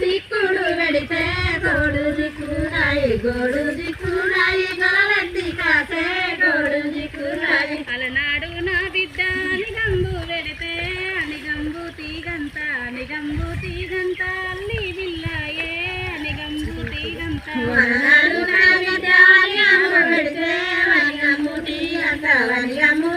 సిక్కుడు వెడితే గోడు దిక్కురాయి గోడు దిక్కురాయి గలలెత్తి కాసే గోడు దిక్కురాయి అలనాడు నా బిడ్డ నిగంబు వెడితే అనిగంబు తీగంత నిగంబు తీగంత అల్లి బిల్లాయే అనిగంబు తీగంత. అలనాడు నా బిడ్డ అనిగంబు వెడితే అనిగంబు తీగంత అనిగంబు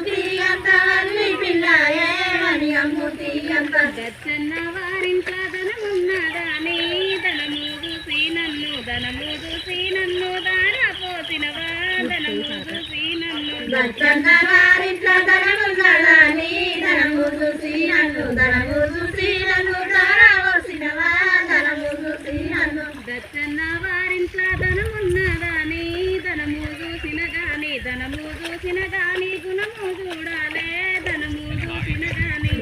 అంత గచ్చన్న వారింట్ల ధనమున్నదాని ధనము చూసి నన్ను ధనము చూసి నన్ను దార పోసినవా ధనము చూసి నన్ను దచ్చన్న వారింట్లో ధనమున్నదాని ధనము చూసి నన్ను ధనము చూసి నన్ను దారవలసినవా ధనము చూసి నన్ను దచ్చన్న వారింట్ల ధనమున్నదాని ధనము చూసిన గాని ధనము చూసిన గాని గుణము చూడాలే ధనము చూసిన గాని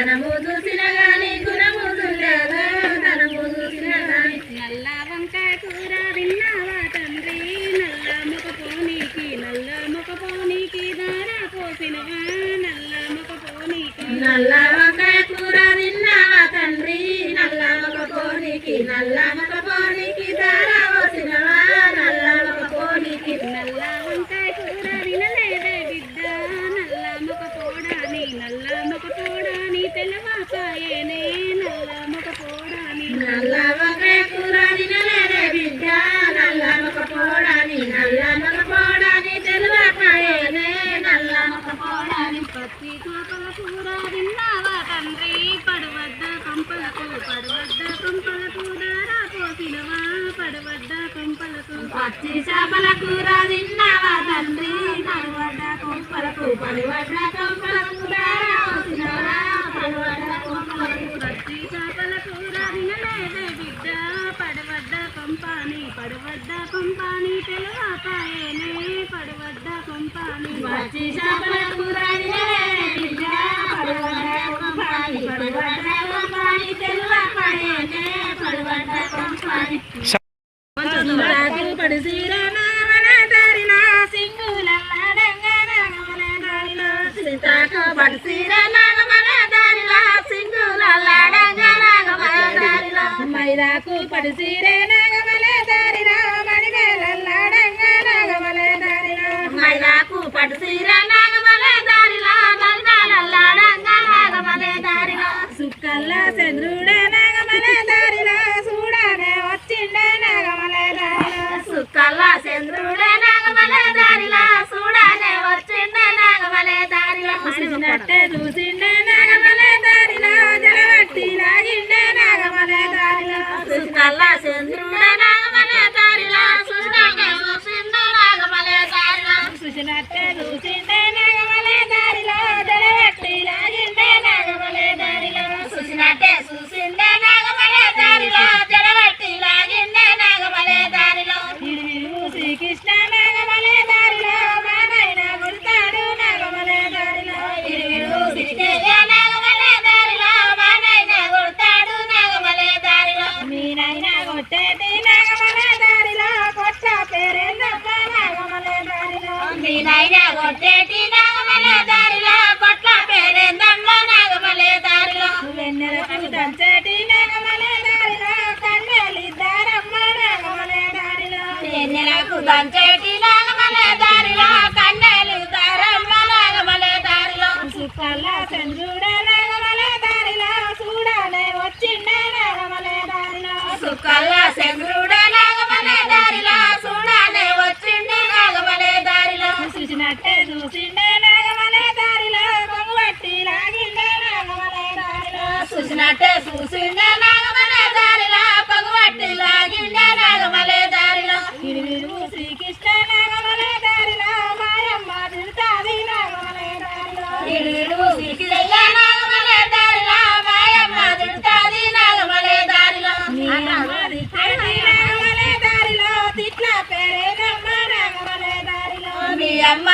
గాని ధనము చూసిన గాని గుణము చూడలేదు ధనము చూసిన గాని నల్ల వంకాయ కూర విన్నావా తండ్రి నల్ల మొక పోనీకి నల్ల మొక పోనీకి దార పోసినవా నల్ల మొక పోనీకి నల్ల వంకాయ కూర తిన్నావా తండ్రి నల్ల ఒక పోనీకి నల్ల ఒక పోనీకి దార వసినవా నల్ల ఒక పోనీకి నల్ల వంకాయ కూర వినలేదే బిడ్డ నల్ల మొక పోడాని నల్ల మొక పోడాని నల్ల నల్ల కూర బిడ్డ నల్ల నల్ల నల్ల కూర విన్నావా తండ్రి కంపలకు కంపలకు దారా పోసినవా కంపలకు పచ్చి చేపల కూర తండ్రి పడివడ్డ కొంపలకు పడివడ్డ కొంపలకు దారా వసినవా పడివడ్డ కొంపలకు పచ్చి చేపల కూర వినలేదే బిడ్డ పడవడ్డ కంపాని చేపల కూర బిడ్డ పడివడ్డ కొంపాని పడివడ్డ కొంపాని తెలువకాయనే పడివడ్డ కొంపాని రాజు చూసినట్టే చూసిండే నాగమల దారిలో జలవట్టి లాగిండే నాగమల దారిలో సుక్కల్ల చంద్రుడే నాగమల దారిలో చూడనే చూసిండే నాగమల దారిలో చూసినట్టే చూసిండే దంచేటి నాగమల దారిలో. వెన్నెలకు దంచేటి నాగమల దారిలో. సుక్కల్ల చంద్రుడ నాగమల దారిలో. చూడనే వచ్చిండే నాగమల దారిలో. సుక్కల్ల చంద్రుడ చూసినట్టే చూసిండే నాగమలే దారిలో పొగబట్టి లాగిండే నాగమల దారిలో. శ్రీకృష్ణ దారిలో మాయమ్మ తిరుతాది నాగమల దారిలో. శ్రీకృష్ణ నాగమలే దారిలో మాయమ్మ తిరుతాది నాగమలే దారిలో. నాగమల దారిలో తిట్ల పేరేనమ్మ దారిలో. మీ అమ్మ